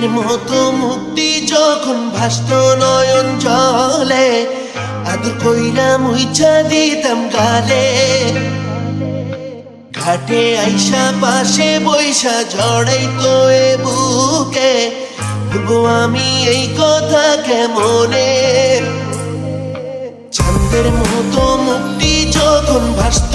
চাঁদের মতো মুক্তি যখন ভাসত নয়ন জলে, আদর কইরা মুইছা দিতাম গালে। ঘাটে আইসা পাশে বৈশা জড়াই তো এ বুকে, ভুলবো আমি এই কথা কেমনে? চাঁদের মতো মুক্তি যখন ভাসত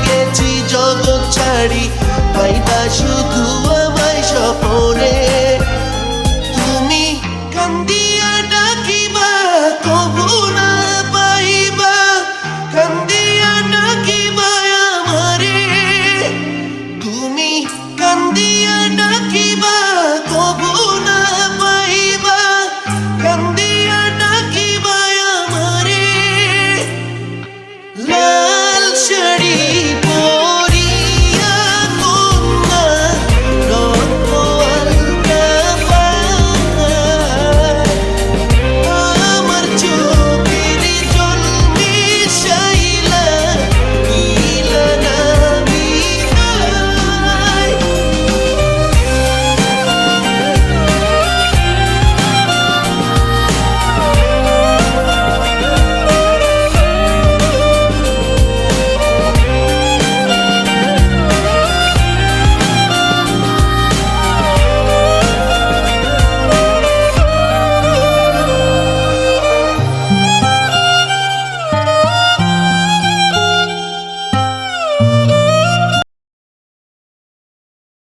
দেখেছি জগৎ ছাড়ি পাইবা শুধু